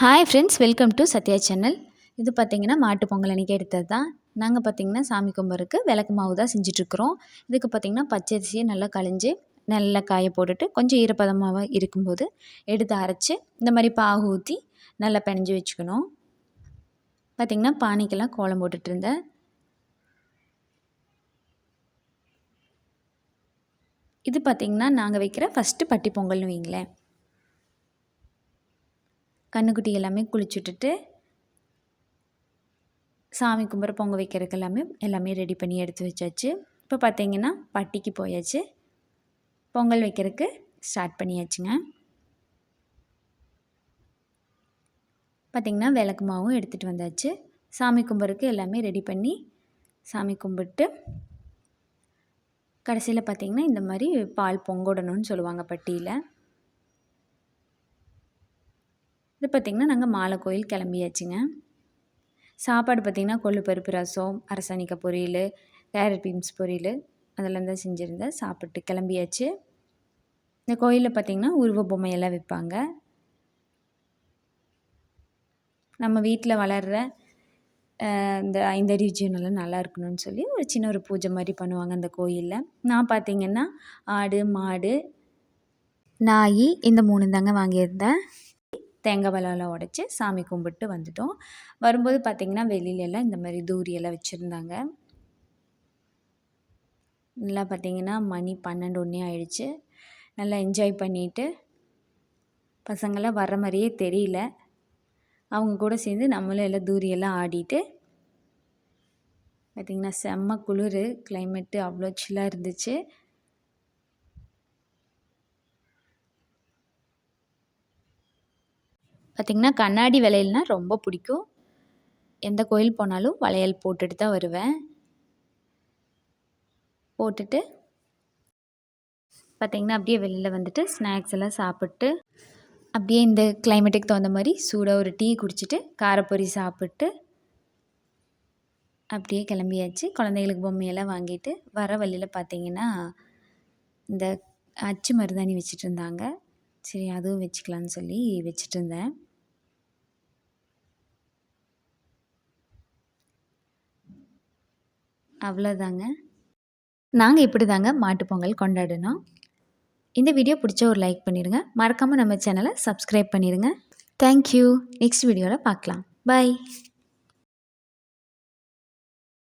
Hi friends welcome to Sathya channel இது பார்த்திங்கன்னா மாட்டு பொங்கல் அன்றைக்கி எடுத்தது தான். நாங்கள் பார்த்திங்கன்னா சாமி கும்பருக்கு விளக்கு மாவு தான் செஞ்சிட்ருக்குறோம் இதுக்கு பார்த்திங்கன்னா பச்சரிசியை நல்லா களைஞ்சி நல்லா காய போட்டுட்டு கொஞ்சம் ஈரப்பதமாக இருக்கும்போது எடுத்து அரைச்சி இந்த மாதிரி பாகு ஊற்றி நல்லா பிணைஞ்சி வச்சுக்கணும். பார்த்திங்கன்னா பானைக்கெல்லாம் கோலம் போட்டுட்டு இருந்தேன் இது பார்த்திங்கன்னா நாங்கள் வைக்கிற ஃபஸ்ட்டு பட்டி பொங்கல்னு வைங்களேன் கண்ணுக்குட்டி எல்லாமே குளிச்சுட்டுட்டு சாமி கும்பிட்ற பொங்க வைக்கிறதுக்கு எல்லாமே எல்லாமே ரெடி பண்ணி எடுத்து வச்சாச்சு. இப்போ பார்த்தீங்கன்னா பட்டிக்கு போயாச்சு. பொங்கல் வைக்கிறதுக்கு ஸ்டார்ட் பண்ணியாச்சுங்க. பார்த்திங்கன்னா விளக்கு மாவும் எடுத்துகிட்டு வந்தாச்சு. சாமி கும்பிட்றதுக்கு எல்லாமே ரெடி பண்ணி சாமி கும்பிட்டு கடைசியில் பார்த்திங்கன்னா இந்த மாதிரி பால் பொங்கோடணும்னு சொல்லுவாங்க பட்டியில். இது பார்த்திங்கன்னா நாங்கள் மாலை கோயில் கிளம்பியாச்சுங்க. சாப்பாடு பார்த்திங்கன்னா கொள்ளு பருப்பு ரசம் அரசாணிக்காய் பொரியல் கேரட் பீன்ஸ் பொரியல் அதெல்லாம் தான் செஞ்சுருந்தேன் சாப்பிட்டு கிளம்பியாச்சு. இந்த கோயிலில் பார்த்திங்கன்னா உருவ பொம்மையெல்லாம் விற்பாங்க நம்ம வீட்டில் வளர்கிற இந்த ஐந்தடி ஜீவனெல்லாம் நல்லா இருக்கணும்னு சொல்லி ஒரு சின்ன ஒரு பூஜை மாதிரி பண்ணுவாங்க அந்த கோயிலில். நான் பார்த்திங்கன்னா ஆடு மாடு நாய் இந்த மூணு தாங்க வாங்கியிருந்தேன். தேங்காய் பழம்லாம் உடச்சி சாமி கும்பிட்டு வந்துட்டோம். வரும்போது பார்த்திங்கன்னா வெளியிலலாம் இந்த மாதிரி தூரியெல்லாம் வச்சுருந்தாங்க. நல்லா பார்த்திங்கன்னா மணி பன்னெண்டு ஒன்றே ஆயிடுச்சு. நல்லா என்ஜாய் பண்ணிவிட்டு பசங்களாம் வர்ற மாதிரியே தெரியல. அவங்க கூட சேர்ந்து நம்மளும் எல்லாம் தூரியெல்லாம் ஆடிட்டு பார்த்திங்கன்னா செம்ம குளிர் கிளைமேட்டு அவ்வளோ சில்லாக இருந்துச்சு. பார்த்திங்கன்னா கண்ணாடி வளையல்னால் ரொம்ப பிடிக்கும். எந்த கோயில் போனாலும் வளையல் போட்டுட்டு தான் வருவேன். போட்டுட்டு பார்த்திங்கன்னா அப்படியே வெளியில் வந்துட்டு ஸ்நாக்ஸ் எல்லாம் சாப்பிட்டு அப்படியே இந்த கிளைமேட்டுக்கு தகுந்த மாதிரி சூடாக ஒரு டீ குடிச்சிட்டு காரப்பொரி சாப்பிட்டு அப்படியே கிளம்பியாச்சு. குழந்தைகளுக்கு பொம்மையெல்லாம் வாங்கிட்டு வர வழியில் பார்த்திங்கன்னா இந்த அச்சு மருதாணி வச்சுட்டு இருந்தாங்க. சரி அதுவும் வச்சுக்கலான்னு சொல்லி வச்சுட்டு இருந்தேன். அவ்வளோதாங்க. நாங்கள் இப்படி தாங்க மாட்டுப்பொங்கல் கொண்டாடினோம். இந்த வீடியோ பிடிச்ச ஒரு லைக் பண்ணிடுங்க. மறக்காமல் நம்ம சேனலை சப்ஸ்கிரைப் பண்ணிடுங்க. தேங்க்யூ நெக்ஸ்ட் வீடியோவில் பார்க்கலாம். பாய்